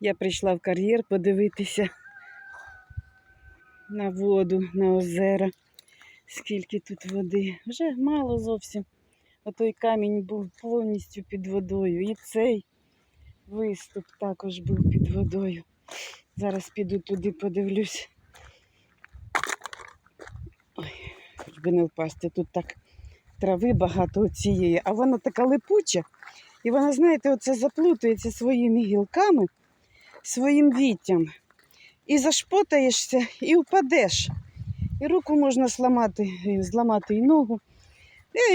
Я прийшла в кар'єр подивитися на воду, на озера. Скільки тут води. Вже мало зовсім. Отой камінь був повністю під водою. І цей виступ також був під водою. Зараз піду туди, подивлюсь. Ой, хоч би не впасти. Тут так трави багато цієї, а вона така липуча. І вона, знаєте, оце заплутується своїми гілками, своїм віттям. І зашпотаєшся, і впадеш. І руку можна зламати, і зламати, і ногу,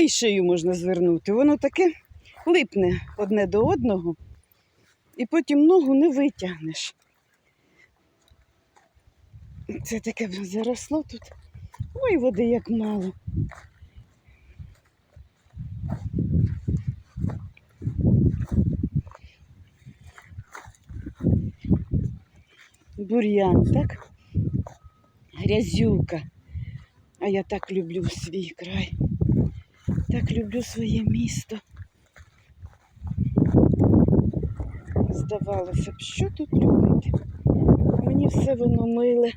і шию можна звернути. Воно таке липне одне до одного, і потім ногу не витягнеш. Це таке заросло тут. Ой, води як мало. Бур'ян, так? Грязюка. А я так люблю свій край. Так люблю своє місто. Здавалося б, що тут любити? Мені все воно миле.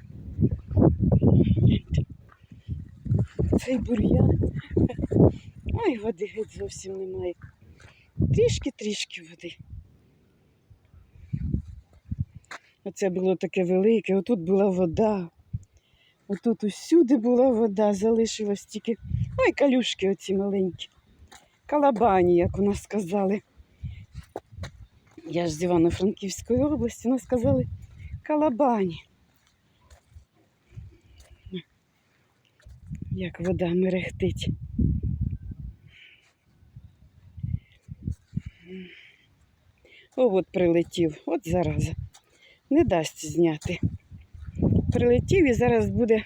Цей бур'ян. Ой, води геть зовсім немає. Трішки-трішки води. Оце було таке велике, отут була вода. Отут усюди була вода, залишилось тільки. Ой, калюшки оці маленькі. Калабані, як у нас сказали. Я ж з Івано-Франківської області, нас сказали калабані. Як вода мерехтить. О, от прилетів, от зараза. Не дасть зняти. Прилетів і зараз буде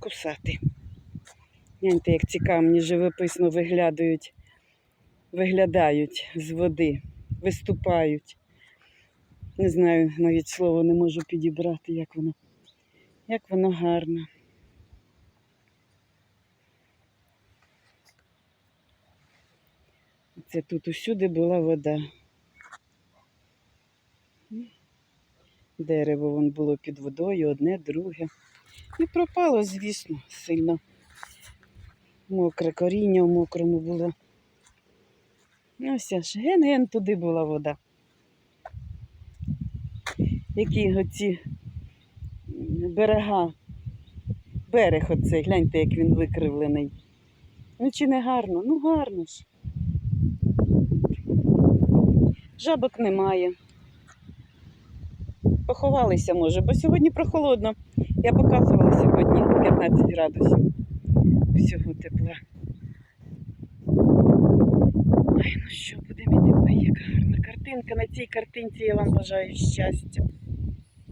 кусати. Гляньте, як ці камні живописно виглядають, виглядають з води, виступають. Не знаю, навіть слово не можу підібрати, як воно, як воно гарно. Це тут усюди була вода. Дерево вон було під водою, одне, друге. І пропало, звісно, сильно. Мокре коріння в мокрому було. Ну, ось аж ген-ген туди була вода. Які оці берега, берег оцей, гляньте, як він викривлений. Ну чи не гарно? Ну гарно ж. Жабок немає. Поховалися, може, бо сьогодні прохолодно. Я показувала сьогодні 15 градусів всього тепла. Ой, ну що, будемо йти. Яка гарна картинка. На цій картинці я вам бажаю щастя.